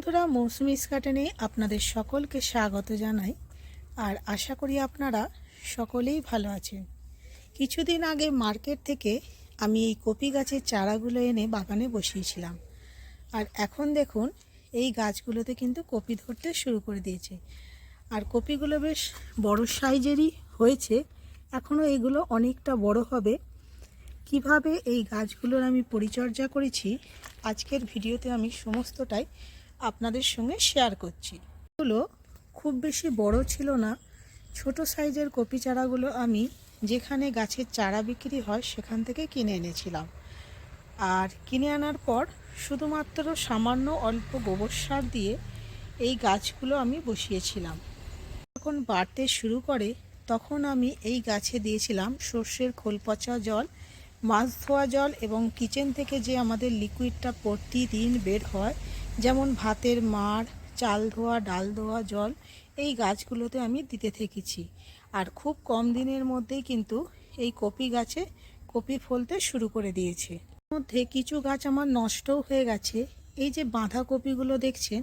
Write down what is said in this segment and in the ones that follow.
বন্ধুরা, মৌসুমি স্কাটেনে আপনাদের সকলকে স্বাগত জানাই। আর আশা করি আপনারা সকলেই ভালো আছেন। কিছুদিন আগে মার্কেট থেকে আমি এই কপি গাছের চারাগুলো এনে বাগানে বসিয়েছিলাম। আর এখন দেখুন, এই গাছগুলোতে কিন্তু কপি ধরতে শুরু করে দিয়েছে। আর কপিগুলো বেশ বড় সাইজেরই হয়েছে। এখনও এগুলো অনেকটা বড় হবে। কীভাবে এই গাছগুলোর আমি পরিচর্যা করেছি, আজকের ভিডিওতে আমি সমস্তটাই আপনাদের সঙ্গে শেয়ার করছি। এগুলো খুব বেশি বড় ছিল না। ছোট সাইজের কপি চারাগুলো আমি যেখানে গাছের চারা বিক্রি হয় সেখান থেকে কিনে এনেছিলাম। আর কিনে আনার পর শুধুমাত্র সামান্য অল্প গোবর সার দিয়ে এই গাছগুলো আমি বসিয়েছিলাম। যখন বাড়তে শুরু করে, তখন আমি এই গাছে দিয়েছিলাম সর্ষের খোল পচা জল, মাছ ধোয়া জল এবং কিচেন থেকে যে আমাদের লিকুইডটা প্রতিদিন বের হয় যেমন ভাতের মাড়, চাল ধোয়া, ডাল ধোয়া, জল, এই গাছগুলোতে আমি দিতে থেকেছি। আর খুব কম দিনের মধ্যেই কিন্তু এই কপি গাছে কপি ফলতে শুরু করে দিয়েছে। মধ্যে কিছু গাছ আমার নষ্টও হয়ে গেছে। এই যে বাঁধাকপিগুলো দেখছেন,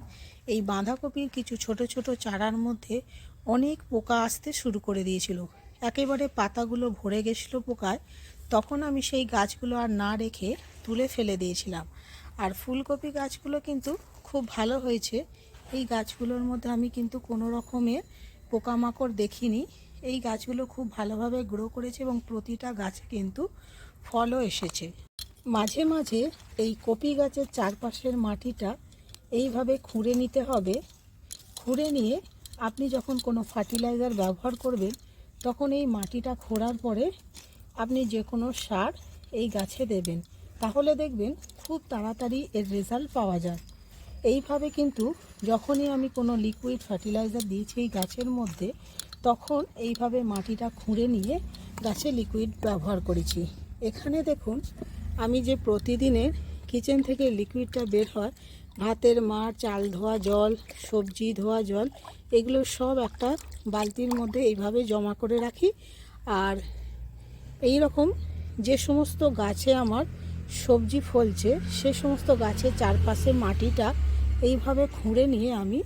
এই বাঁধাকপির কিছু ছোট ছোট চারার মধ্যে অনেক পোকা আসতে শুরু করে দিয়েছিল। একেবারে পাতাগুলো ভরে গেছিল পোকায়, তখন আমি সেই গাছগুলো আর না রেখে তুলে ফেলে দিয়েছিলাম। আর ফুলকপি গাছগুলো কিন্তু খুব ভালো হয়েছে। এই গাছগুলোর মধ্যে আমি কিন্তু কোনো রকমের পোকামাকড় দেখিনি। এই গাছগুলো খুব ভালোভাবে গ্রো করেছে এবং প্রতিটা গাছে কিন্তু ফলও এসেছে। মাঝে মাঝে এই কপি গাছের চারপাশের মাটিটা এইভাবে খুঁড়ে নিতে হবে। খুঁড়ে নিয়ে আপনি যখন কোনো ফার্টিলাইজার ব্যবহার করবেন, তখন এই মাটিটা খোঁড়ার পরে আপনি যে কোনো সার এই গাছে দেবেন। তাহলে দেখবেন খুব তাড়াতাড়ি এর রেজাল্ট পাওয়া যায়। এইভাবে কিন্তু যখনই আমি কোনো লিকুইড ফার্টিলাইজার দিয়েছি এই গাছের মধ্যে, তখন এইভাবে মাটিটা খুঁড়ে নিয়ে গাছে লিকুইড ব্যবহার করেছি। এখানে দেখুন, আমি যে প্রতিদিনের কিচেন থেকে লিকুইডটা বের হয়, ভাতের মার, চাল ধোয়া জল, সবজি ধোয়া জল, এগুলো সব একটা বালতির মধ্যে এইভাবে জমা করে রাখি। আর এই রকম যে সমস্ত গাছে আমার সবজি ফলছে, সে সমস্ত গাছের চারপাশে মাটিটা এইভাবে খুঁড়ে নিয়ে আমি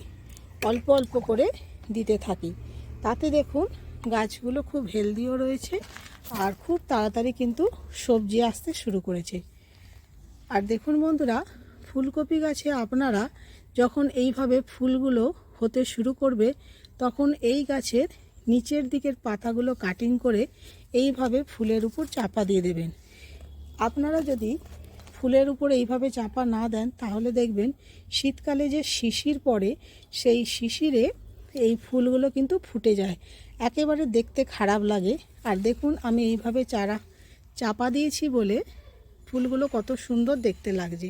অল্প অল্প করে দিতে থাকি। তাতে দেখুন, গাছগুলো খুব হেলদিও রয়েছে আর খুব তাড়াতাড়ি কিন্তু সবজি আসতে শুরু করেছে। আর দেখুন বন্ধুরা, ফুলকপি গাছে আপনারা যখন এইভাবে ফুলগুলো হতে শুরু করবে, তখন এই গাছের নিচের দিকের পাতাগুলো কাটিং করে এইভাবে ফুলের উপর চাপা দিয়ে দেবেন। আপনারা যদি ফুলের উপর এইভাবে চাপা না দেন, তাহলে দেখবেন শীতকালে যে শিশির পড়ে, সেই শিশিরে এই ফুলগুলো কিন্তু ফুটে যায়। একেবারে দেখতে খারাপ লাগে। আর দেখুন, আমি এইভাবে চারা, চাপা দিয়েছি বলে ফুলগুলো কত সুন্দর দেখতে লাগছে।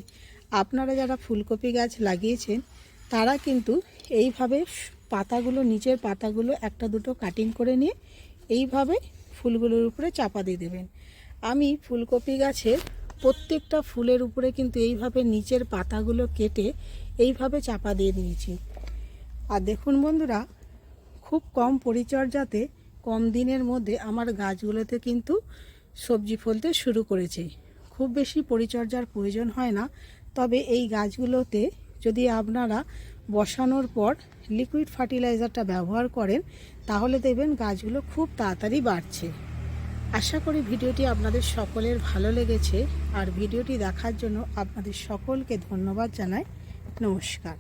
আপনারা যারা ফুলকপি গাছ লাগিয়েছেন, তারা কিন্তু এইভাবে পাতাগুলো, নিচের পাতাগুলো একটা দুটো কাটিং করে নিয়ে এইভাবে ফুলগুলোর উপরে চাপা দিয়ে দেবেন। আমি ফুলকপি গাছের প্রত্যেকটা ফুলের উপরে কিন্তু এইভাবে নিচের পাতাগুলো কেটে এইভাবে চাপা দিয়ে দিয়েছি। আর দেখুন বন্ধুরা, খুব কম পরিচর্যাতে কম দিনের মধ্যে আমার গাছগুলোতে কিন্তু সবজি ফলতে শুরু করেছে। খুব বেশি পরিচর্যার প্রয়োজন হয় না, তবে এই গাছগুলোতে যদি আপনারা বসানোর পর লিকুইড ফার্টিলাইজারটা ব্যবহার করেন, তাহলে দেখবেন গাছগুলো খুব তাড়াতাড়ি বাড়ছে। আশা করি ভিডিওটি আপনাদের সকলের ভালো লেগেছে। আর ভিডিওটি দেখার জন্য আপনাদের সকলকে ধন্যবাদ জানাই। নমস্কার।